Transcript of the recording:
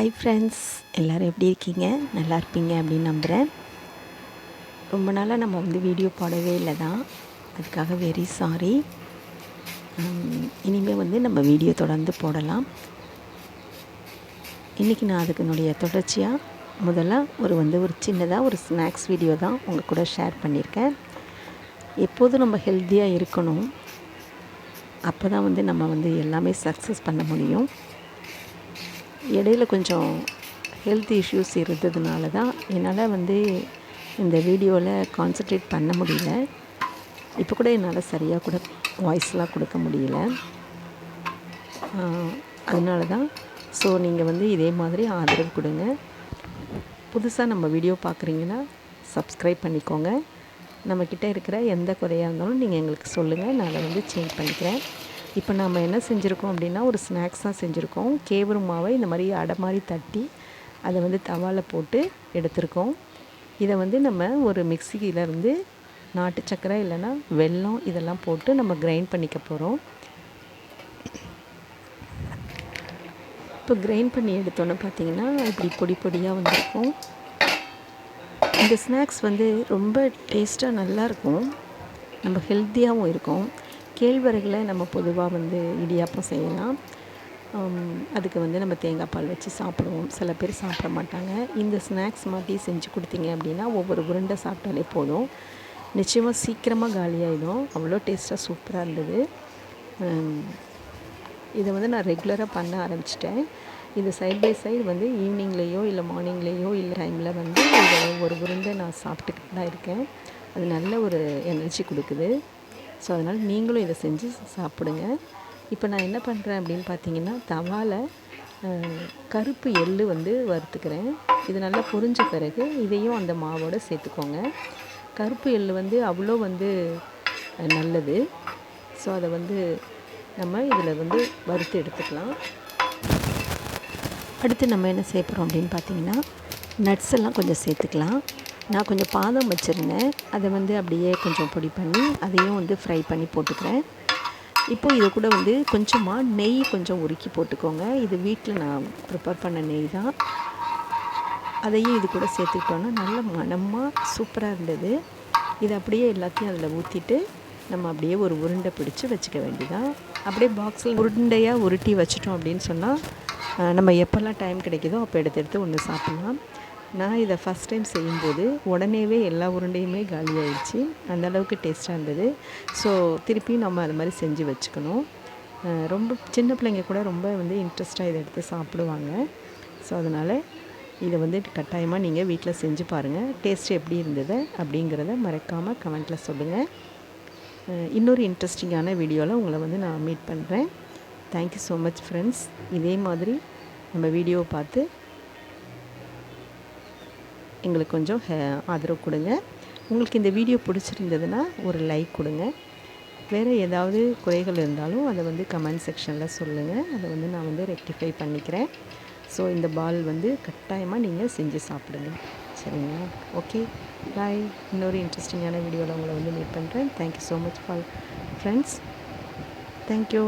Hi friends எல்லோரும் எப்படி இருக்கீங்க? நல்லா இருப்பீங்க அப்படின்னு நம்புகிறேன் ரொம்ப நாளாக நம்ம வந்து வீடியோ போடவே இல்லை தான். அதுக்காக வெரி சாரி இனிமேல் வந்து நம்ம வீடியோ தொடர்ந்து போடலாம். இன்றைக்கி நான் அதுக்குனுடைய தொடர்ச்சியாக முதல்ல ஒரு வந்து ஒரு சின்னதாக ஒரு ஸ்நாக்ஸ் வீடியோ தான் உங்கள் கூட ஷேர் பண்ணியிருக்கேன். எப்போதும் நம்ம ஹெல்த்தியாக இருக்கணும். அப்போ தான் வந்து நம்ம வந்து எல்லாமே சக்ஸஸ் பண்ண முடியும். இடையில கொஞ்சம் ஹெல்த் இஷ்யூஸ் இருந்ததுனால தான் என்னால் வந்து இந்த வீடியோவில் கான்சன்ட்ரேட் பண்ண முடியல. இப்போ கூட என்னால் சரியாக கூட வாய்ஸ்லாம் கொடுக்க முடியல. அதனால தான். ஸோ நீங்கள் வந்து இதே மாதிரி ஆதரவு கொடுங்க. புதுசாக நம்ம வீடியோ பார்க்குறீங்கன்னா சப்ஸ்கிரைப் பண்ணிக்கோங்க. நம்மக்கிட்ட இருக்கிற எந்த குறையாக இருந்தாலும் நீங்கள் எங்களுக்கு சொல்லுங்கள் நான் அதை வந்து சேஞ்ச் பண்ணிக்கிறேன். இப்போ நம்ம என்ன செஞ்சுருக்கோம் அப்படின்னா ஒரு ஸ்நாக்ஸ் தான் செஞ்சுருக்கோம். கேவரு மாவை இந்த மாதிரி அடை மாதிரி தட்டி அதை வந்து தவாவில் போட்டு எடுத்திருக்கோம். இதை வந்து நம்ம ஒரு மிக்சியிலேருந்து நாட்டு சக்கரை இல்லைன்னா வெல்லம் இதெல்லாம் போட்டு நம்ம கிரைண்ட் பண்ணிக்க போகிறோம் இப்போ கிரைண்ட் பண்ணி எடுத்தோன்னே பார்த்தீங்கன்னா இப்படி பொடி பொடியாக வந்திருக்கும். இந்த ஸ்நாக்ஸ் வந்து ரொம்ப டேஸ்ட்டாக நல்லாயிருக்கும் நம்ம ஹெல்த்தியாகவும் இருக்கும். கேழ்வரகில் நம்ம பொதுவாக வந்து இடியாப்பம் செய்யலாம். அதுக்கு வந்து நம்ம தேங்காய் பால் வச்சு சாப்பிடுவோம். சில பேர் சாப்பிட மாட்டாங்க. இந்த ஸ்நாக்ஸ் மாதிரி செஞ்சு கொடுத்தீங்க அப்படின்னா ஒவ்வொரு உருண்டை சாப்பிட்டாலே போதும். நிச்சயமாக சீக்கிரமாக காலியாகிடும் அவ்வளோ டேஸ்ட்டாக சூப்பராக இருந்தது. இதை வந்து நான் ரெகுலராக பண்ண ஆரம்பிச்சிட்டேன். இது சைட் பை சைடு வந்து ஈவினிங்லேயோ இல்லை மார்னிங்லேயோ இல்லை டைமில் வந்து இதை ஒரு உருண்டை நான் சாப்பிட்டுக்கிட்டு தான் இருக்கேன். அது நல்ல ஒரு எனர்ஜி கொடுக்குது. ஸோ அதனால் நீங்களும் இதை செஞ்சு சாப்பிடுங்க. இப்போ நான் என்ன பண்ணுறேன் அப்படின்னு பார்த்தீங்கன்னா தவாவில் கருப்பு எள்ளு வந்து வறுத்துக்கிறேன். இது நல்லா பொரிஞ்ச பிறகு இதையும் அந்த மாவோடு சேர்த்துக்கோங்க. கருப்பு எள் வந்து அவ்வளோ வந்து நல்லது. ஸோ அதை வந்து நம்ம இதில் வந்து வறுத்து எடுத்துக்கலாம். அடுத்து நம்ம என்ன சேர்க்குறோம் அப்படின்னு பார்த்தீங்கன்னா நட்ஸ் எல்லாம் கொஞ்சம் சேர்த்துக்கலாம். நான் கொஞ்சம் பாதம் வச்சுருந்தேன். அதை வந்து அப்படியே கொஞ்சம் பொடி பண்ணி அதையும் வந்து ஃப்ரை பண்ணி போட்டுக்கிறேன். இப்போது இது கூட வந்து கொஞ்சமாக நெய் கொஞ்சம் உருக்கி போட்டுக்கோங்க. இது வீட்டில் நான் ப்ரிப்பேர் பண்ண நெய் தான். அதையும் இது கூட சேர்த்துக்கிட்டோன்னா நல்ல மனமாக சூப்பராக இருந்தது. இது அப்படியே எல்லாத்தையும் அதில் ஊற்றிட்டு நம்ம அப்படியே ஒரு உருண்டை பிடிச்சி வச்சுக்க வேண்டியதான் அப்படியே பாக்ஸில் உருண்டையாக உருட்டி வச்சிட்டோம் அப்படின்னு சொன்னால் நம்ம எப்போல்லாம் டைம் கிடைக்குதோ அப்போ எடுத்து எடுத்து ஒன்று சாப்பிட்லாம். நான் இதை ஃபஸ்ட் டைம் செய்யும்போது உடனேவே எல்லா உருண்டையுமே காலி ஆயிடுச்சு. அந்தளவுக்கு டேஸ்ட்டாக இருந்தது. ஸோ திருப்பியும் நம்ம அது மாதிரி செஞ்சு வச்சுக்கணும். ரொம்ப சின்ன பிள்ளைங்க கூட ரொம்ப வந்து இன்ட்ரெஸ்ட்டாக இதை எடுத்து சாப்பிடுவாங்க. ஸோ அதனால் இதை வந்து கட்டாயமாக நீங்கள் வீட்டில் செஞ்சு பாருங்கள் டேஸ்ட் எப்படி இருந்தது அப்படிங்கிறத மறக்காமல் கமெண்ட்டில் சொல்லுங்கள் இன்னொரு இன்ட்ரெஸ்டிங்கான வீடியோவில் உங்களை வந்து நான் மீட் பண்ணுறேன் தேங்க்யூ ஸோ மச் ஃப்ரெண்ட்ஸ் இதே மாதிரி நம்ம வீடியோவை பார்த்து எங்களுக்கு கொஞ்சம் ஆதரவு கொடுங்க. உங்களுக்கு இந்த வீடியோ பிடிச்சிருந்ததுன்னா ஒரு லைக் கொடுங்க. வேறு ஏதாவது குறைகள் இருந்தாலும் அதை வந்து கமெண்ட் செக்ஷனில் சொல்லுங்கள் அதை வந்து நான் வந்து ரெக்டிஃபை பண்ணிக்கிறேன். ஸோ இந்த பால் வந்து கட்டாயமாக நீங்கள் செஞ்சு சாப்பிடுங்க. சரிங்களா? ஓகே பாய் இன்னொரு இன்ட்ரெஸ்டிங்கான வீடியோவில் உங்களை வந்து மீட் பண்ணுறேன் thank you so much for friends thank you